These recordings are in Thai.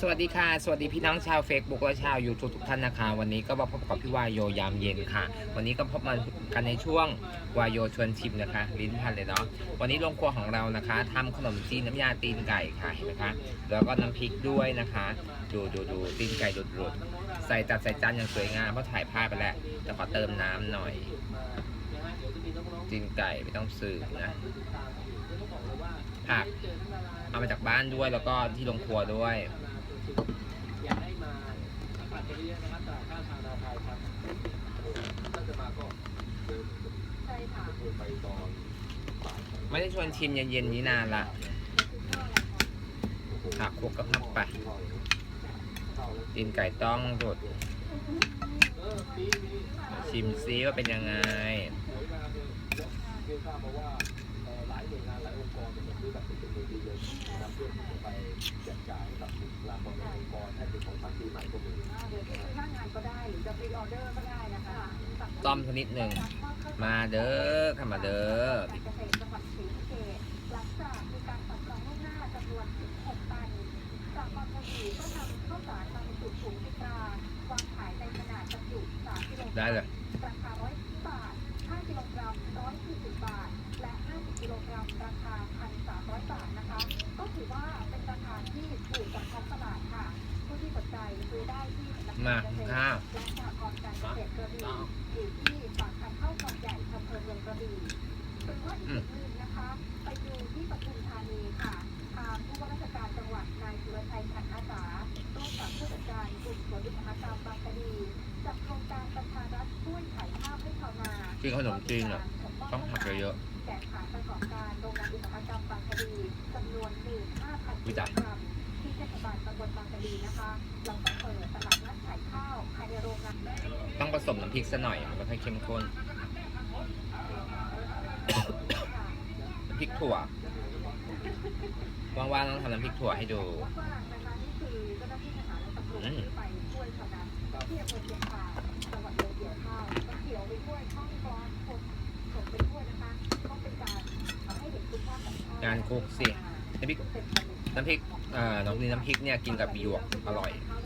สวัสดีค่ะ สวัสดีพี่น้องชาว Facebook และชาว YouTube ทุกท่านนะคะ วันนี้ก็มาพบกับพี่วายโยยามเย็นค่ะ วันนี้ก็พบมากันในช่วงวายโยชวนชิมนะคะ ลิ้นพันเลยเนาะวันนี้โรงครัวของเรานะคะทำขนมจีนน้ำยาตีนไก่ค่ะเห็นไหมคะแล้วก็น้ำพริกด้วยนะคะ ดูดูดูตีนไก่ดุดดุดๆใส่จัดใส่จานอย่างสวยงามเพราะถ่ายภาพไปแล้วแต่ขอเติมน้ำหน่อยตีนไก่ไม่ต้องสืบนะ ผัก เอามาจากบ้านด้วยแล้วก็ที่โรงครัวด้วยไม่ได้ชวนชิมเย็นๆนี้นานละผักคลุกก็พับไปตีนไก่ต้องสดชิมซิว่าเป็นยังไง องค์กรเนี่ยซื้อแบบเป็นมือดีเลยนะครับเพื่อที่จะไปแจกจ่ายกับบุคลากรในองค์กรให้เป็นของขวัญปีใหม่ก็มีเดี๋ยวจะซื้อหน้างานก็ได้หรือจะพรีออเดอร์ก็ได้นะคะต้อมชนิดหนึ่ง มาเด้อค่ะมาเด้อ การเกษตรจังหวัดศรีสะเกษหลังจากมีการสั่งจองล่วงหน้าจำนวน16ตันจากกรมสีก็นำข้าวสารมาบรรจุถุงติตราวางขายในขนาดบรรจุ3กิโลกรัม ได้เลย ดนัดขายข้าวภายในโรงงานๆต้องผสมน้ำพริกซะหน่อยมันก็ค่อยเข้มข้นน้ำพริกถั่วว่างๆต้องทำน้ำพริกถั่วให้ดูว่างๆนะคะนี่คือเและตำรวจที่ไปช่วยชาวนาที่อำเภอเชียงคานจังหวัดเลยเกี่ยวข้าวก็เกี่ยวไปด้วยช่องกลอนคนส่งไปด้วยนะคะก็เป็นการทำให้เห็นคุณค่าของข้วงานคุกสิน้ำพริกน้ำพริก อ่า น้ำนี่น้ำพริกเนี่ยกินกับหยวกอร่อยอย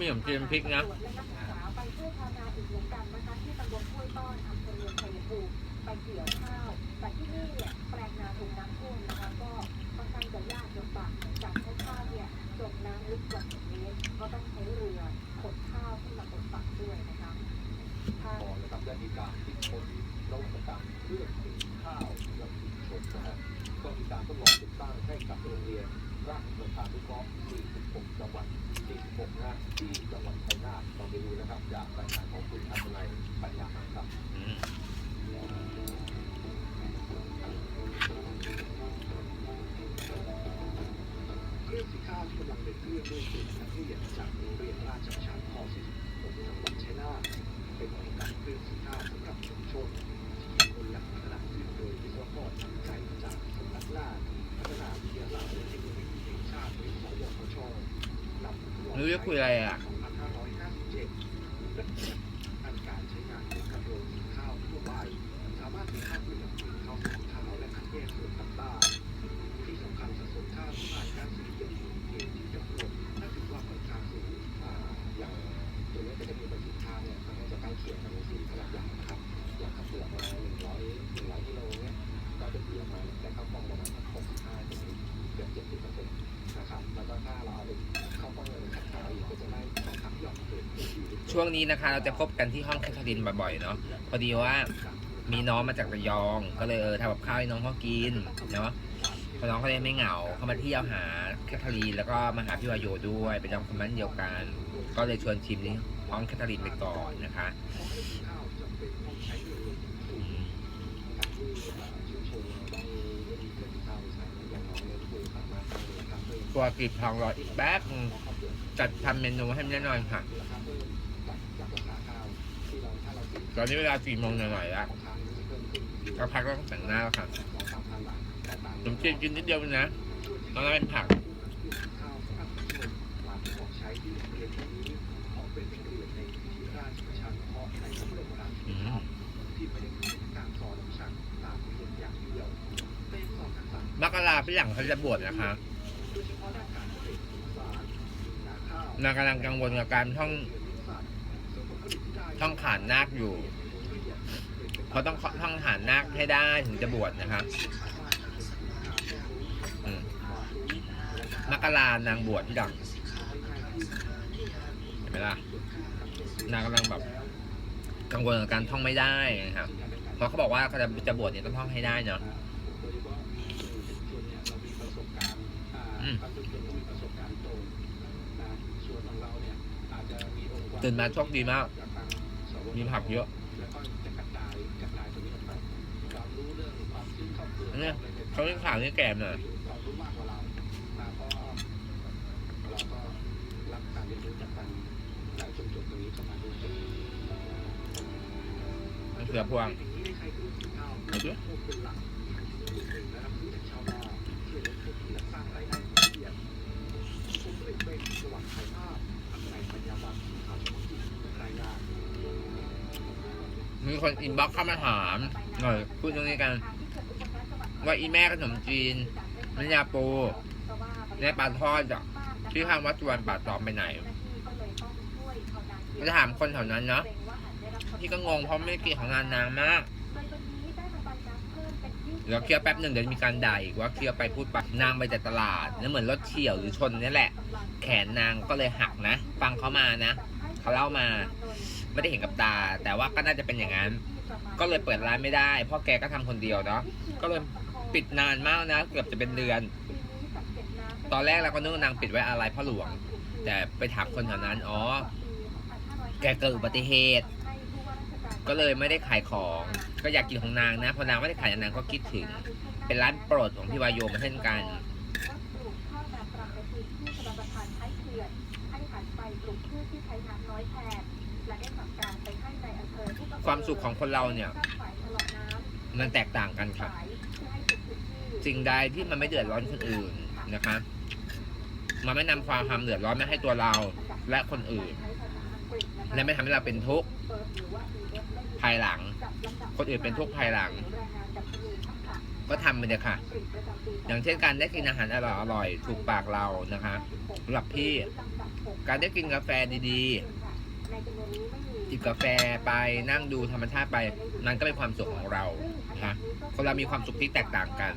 มีขนมจีนน้ำพริกนะและนักศึกษาไปช่วยชาวนาอีกเหมือนกันนะคะที่ตำบลห้วยมืองชัยภูมิไปเกี่ยวข้าว จากรายงานของคุณอัศนัยปัญญาหารครับ เครื่องสีข้าวที่กำลังเดินเครื่องด้วยกลุ่มนักเรียนจากโรงเรียนราชประชานุเคราะห์46จังหวัดชัยนาทเป็นโครงการเครื่องสีข้าวสำหรับชุมชนที่คนหลักพัฒนาขึ้นโดยวิศวกรทางใจจากสำนักล่าพัฒนาวิทยาศาสตร์และเทคโนโลยีแห่งชาติหรือสวทชนำทดลองไม่รู้จะคุยอะไรอะ ข ช่วงนี้นะคะ เราจะพบกันที่ห้องแคทเธอรีนบ่อยๆเนาะพอดีว่ามีน้องมาจากระยอง ก็เลยเออทำกับข้าวให้น้องเขากินเนาะพอน้องเขาเลยไม่เหงาเขามาเที่ยวหาแคทเธอรีนแล้วก็มาหาพี่วายโยด้วยเป็นจำคอมเมนต์เดียวกัน ก็เลยชวนชิมที่ห้องแคทเธอรีนไปก่อนนะคะตัวกรีบทองรออีกแป๊บจัดทำเมนูให้แน่นอนค่ะ ตอนนี้เวลาสี่โมงหน่อยๆแล้วก็พักแล้วก็แต่งหน้าแล้วค่ะสองสามพันขนมจีนกินนิดเดียวเองนะตอนนั้นเป็นผักข้าวสำหรับผู้ชมปลาที่ออกใช้ที่โรงเรียนนี้ขอเป็นเกลือในพิธีราชประชานุเคราะห์ในพระบรมราชินีนาถที่ไม่ได้มีการสอนวิชาตามเรียนอย่างเดียวเป็นสอนทักษะมกราพี่หลังเขาจะบวชนะคะโดยเฉพาะด้านการเกษตรผสานนาข้าวนางกำลังกังวลกับการท่องซึ่งผลผลิต ท่องขานนาคอยู่เขาต้องท่องขานนาคให้ได้ถึงจะบวชนะครับมกรานางบวชพี่หลังเห็นไหมล่ะนางกำลังแบบกังวลกับการท่องไม่ได้นะครับ เพราะเขาบอกว่าเขาจะจะบวชเนี่ยต้องท่องให้ได้เนาะตื่นมาโชคดีมาก จากทางสวมีผักเยอะแล้วก็จะกระจายกระจายตรงนี้ออกไปความรู้เรื่องความชื้นความเปลือกเนี่ยเขาเรียกข่าวนี่แก่หน่อยความรู้มากกว่าเรานะเพราะเราก็รับการเรียนรู้จากทางหลายชุมชนตรงนี้เข้ามาด้วยมะเขือพวงได้ชื่อาด้วยพวกเป็นหลักนะครับที่ากชาวนาช่วยลดต้นทุนและสร้างได้หมุนเวีย มีคนอินบ็อกซ์เข้ามาถามหน่อยพูดตรงนี้กัน ว่าอีแม่ขนมจีนน้ำยาปูในปลาทอดอะที่ข้างวัดสุวรรณป่าตองไปไหนจะถามคนแถวนั้นเนาะพี่ก็งงเพราะไม่กินของงานนานมากเดี๋ยวเคลียร์แป๊บหนึ่งเดี๋ยวมีการด่าอีกว่าเคลียร์ไปพูดไปนางไปแต่ตลาดแล้วเหมือนรถเฉี่ยวหรือชนนี่แหละ แขนนางก็เลยหักนะ ฟังเขามานะเขาเล่ามา ไม่ได้เห็นกับตา แต่ว่าก็น่าจะเป็นอย่างนั้น ก็เลยเปิดร้านไม่ได้เพราะแกก็ทำคนเดียวเนาะก็เลยปิดนานมากนะ เกือบจะเป็นเดือน ตอนแรกเราก็นึกว่านางปิดไว้อะไรพ่อหลวง แต่ไปถามคนแถวนั้นอ๋อแกเกิดอุบัติเหตุ ก็เลยไม่ได้ขายของ ก็อยากกินของนางนะพอนางไม่ได้ขายนางก็คิดถึง เป็นร้านโปรดของพี่วายโยมาเช่นกัน ความสุขของคนเราเนี่ย มันแตกต่างกันครับ สิ่งใดที่มันไม่เดือดร้อนคนอื่นนะคะ มันไม่นำความความเดือดร้อนมาให้ตัวเราและคนอื่น และไม่ทำให้เราเป็นทุกข์ภายหลัง คนอื่นเป็นทุกข์ภายหลัง ก็ทำไปเลยค่ะ อย่างเช่นการได้กินอาหารอร่อยอร่อยถูกปากเรานะคะสำหรับพี่ การได้กินกาแฟดีๆ จิบกาแฟไปนั่งดูธรรมชาติไป นั่นก็เป็นความสุขของเรานะคะคนเรามีความสุขที่แตกต่างกัน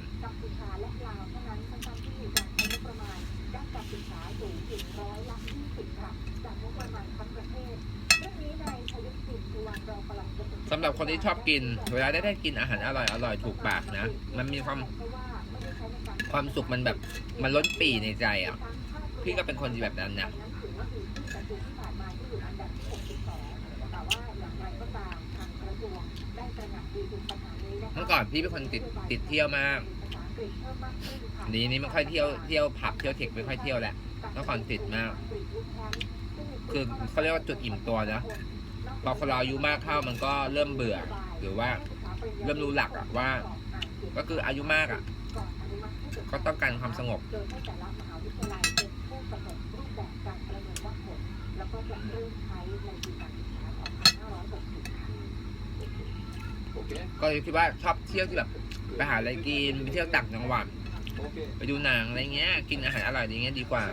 สำหรับคนที่ชอบกิน เวลาได้ได้กินอาหารอร่อยอร่อยถูกปากนะ มันมีความความสุขมันแบบมันล้นปีในใจอะ พี่ก็เป็นคนที่แบบนั้นนะ มื่อก่อนพี่เป็นคนติดติดเที่ยวมากนี้นี้ไม่ค่อยเที่ยวเที่ยวผับเที่ยวเทคไม่ค่อยเที่ยวแหละเมื่อก่อนติดมาก คือเขาเรียกว่าจุดอิ่มตัวนะพอคนเราอายุมากเข้ามันก็เริ่มเบื่อ หรือว่า เริ่มรู้หลักอะว่า ก็คืออายุมากอะก็ต้องการความสงบโดยให้แต่ละมหาวิทยาลัยเป็นผู้กำหนดรูปแบบการประเมินวัดผลแล้วก็จะเริ่มใช้ในปีการศึกษา 2560 ค่ะ โอเค ก็เลยคิดว่าชอบเที่ยวที่แบบไปหาอะไรกินไปเที่ยวต่างจังหวัดไปดูหนังอะไรเงี้ย กินอาหารอร่อยอย่างเงี้ยดีกว่า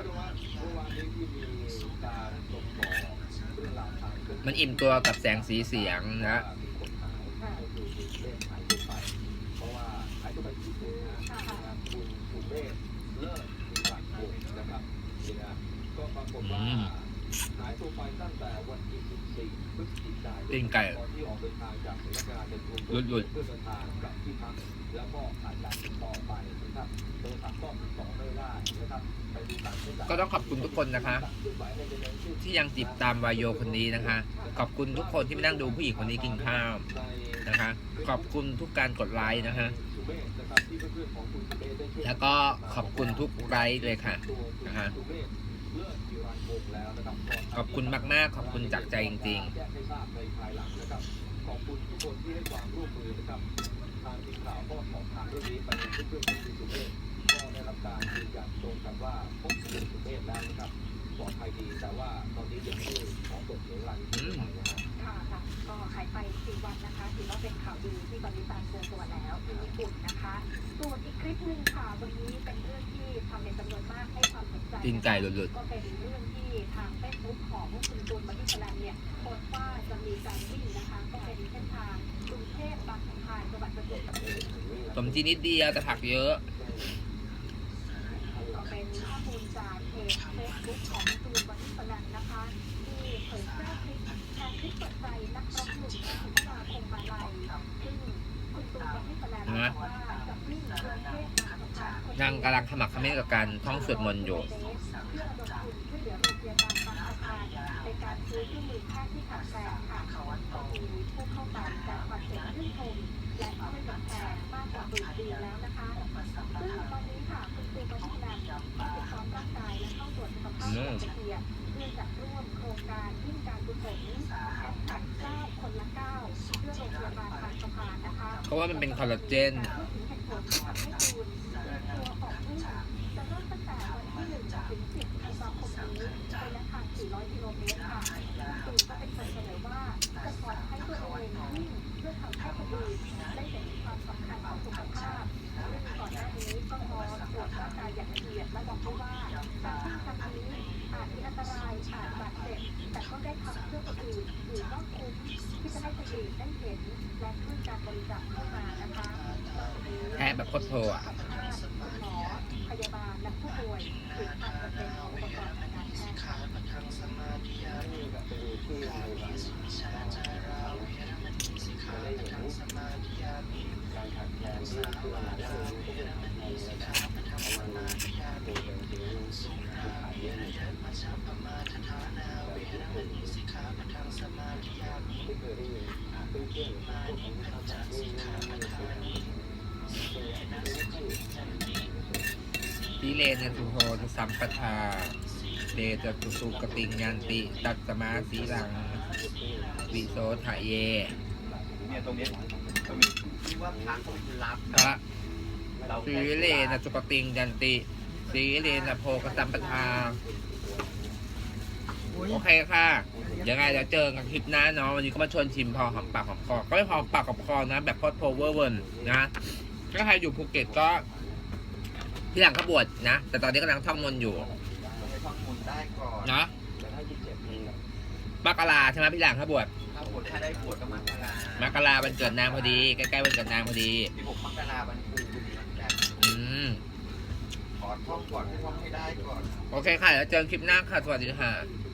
มันอิ่มตัวกับแสงสีเสียงนะมีคนหายก็คือเลขหายตัวไปเพราะว่าหายตัวไปที่สุดนะครับคุณสุเม หลักวงนะครับนี่นะก็ปรากฏว่าอืมหายตัวไปตั้งแต่วันที่14พฤศจิกายนตีนไก่ตอนที่ออกเดินทางจากสำนักงานในกรุงหยุดๆเพื่อเดินทางกลับที่พักแล้วก็ขาดการติดต่อไปนะครับโทรศัพท์ก็ติดต่อไม่ได้นะครับไปดูการใช้จ่ายก็ต้องขอบคุณทุกคนนะคะ ที่ยังติดตามวายโยคนนี้นะคะ ขอบคุณทุกคนที่มานั่งดูผู้หญิงคนนี้กินข้าวนะคะ ขอบคุณทุกการกดไลค์นะคะแล้วก็ขอบคุณทุกไลค์เลยค่ะนะคะ ขอบคุณมาก ๆ ขอบคุณจากใจจริงจราบในภายหลังขอบคุณทุกคนที่ให้ความร่วมมือนะครับทางทีมข่าวก็สอถามเรื่องนี้ไปเพื่อนๆของคุณสุเทพก็ได้รับการยืนยันตรงกันว่าพบสุเทพแล้วนะครับปลอดภัยดีแต่ว่าตอนนี้ยังไม่ขอเปิดเผยรายละเอียดนะฮะค่ะค่ะก็หายไปสี่วันนะคะถือว่าเป็นข่าวดีที่ตอนนี้ตามเจอตัวแล้วที่ญี่ปุ่นนะคะ ส่วนอีกคลิปหนึ่งค่ะวันนี้ ความสนใจกินไก่หลุดก็เป็นเรื่องที่ทางเฟซบุ๊กของคุณตูนบอดี้สแลมเนี่ยโพสต์ว่าจะมีการวิ่งนะคะก็เป็นเส้นทางกรุงเทพบางสะพานจังหวัดประจวบคีรีขันธ์ๆสมจีนิดเดียวแต่ผักเยอะก็เป็นข้อมูลจากเพจเฟซบุ๊กของตูนบอดี้สแลมนะคะ ที่เผยแพร่คลิปแชร์คลิปเปิดใจนักร้องหนุ่มสุภาคงมาลัยซึ่งคุณตูนบอดี้สแลมบอกว่าจะวิ่งกรุงเทพบางสะพานนางกำลังขมักเขม้นกับการท่องสวดมนต์อยู่ เซื้อเครื่องมือแพทย์ที่ขาดแคลนค่ะก็มีผู้เข้ามาแสดงความเห็นชื่นชมและช่วยเหลือแทนมากกว่าหมื่นปีแล้วนะคะซึ่งตอนนี้ค่ะคุณตูนบอดี้สแลมได้ติดซ้อมร่างกายและเข้าตรวจสุขภาพอย่างละเอียดเพื่อจะร่วมโครงการวิ่งการกุศลแข่งขันก้าคนละเก้าเพื่อโรงพยาบาลบางสะพานนะคะเพราะว่ามันเป็นคอลลาเจน พูดถึงเหตุผลที่ทำให้ตูนเตรียมตัวออกวิ่งจะเริ่มตั้งแต่วันที่1ถึง10ธันวาคมนี้ระยะทาง 400 กิโลเมตรค่ะตูนก็เป็นคนเสนอว่าจะขอให้ตัวเองวิ่งเพื่อทำให้คนอื่นได้เห็นความสำคัญของสุขภาพซึ่งก่อนหน้านี้ก็พอตรวจร่างกายอย่างละเอียดและบอกด้วยว่าการวิ่งครั้งนี้อาจมีอันตรายอาจบาดเจ็บแต่ก็ได้ทำเพื่อคนอื่นถือว่าคุ้มที่จะให้คนอื่นได้เห็นและช่วยการบริจาคเข้ามานะคะ แพ้แบบโคตรโทอะ คุณหมอพยาบาลและผู้ป่วยถึงอาจจะเป็นอุปกรณ์ทางการแพทย์ค่ะ นี่ก็เป็นที่ในวันจะได้เห็นการขาดแคลนที่คืออาหารเสริมที่เป็นในนะครับประมาณตัวเป็นสิ่งที่ขายเยอะเลยแต่ไม่เคยได้ยินเพื่อนๆพวกของเขาจากนี่นี่นี่ พิเลนสุโธจะสัมปทา เดจะตุสุกติงยันติ ตัตสมาสีหลัง วิโสทะเยเนี่ยตรงนี้ตรงนี้ที่ว่าพระเขารับพระสีเลนะสุกติงยันติ สีเลนะโพกสัมปทา โอเคค่ะยังไงเดี๋ยวเจอกันคลิปหน้าเนาะวันนี้ก็มาชวนชิมพอหอมปากหอมคอก็ไม่พอหอมปากหอมคอนะ แบบพอดโพเวอร์เวิร์นนะถ้าใครอยู่ภูเก็ตก็ ที่หลังเขาบวชนะ แต่ตอนนี้กำลังท่องมนต์อยู่ต้องไปท่องมนต์ได้ก่อนเนาะแต่ถ้ายี่สิบเจ็ดปีแบบมกราใช่ไหมพี่หลังเขาบวชถ้าบวชถ้าได้บวชก็มกรามกราวันเกิดนางพอดีใกล้ๆวันเกิดนางพอดีที่ผมมกราวันครูบุญเหมือนกันอืมขอท่องก่อนให้ท่องให้ได้ก่อน โอเคค่ะ แล้วเจอกันคลิปหน้าค่ะ สวัสดีค่ะส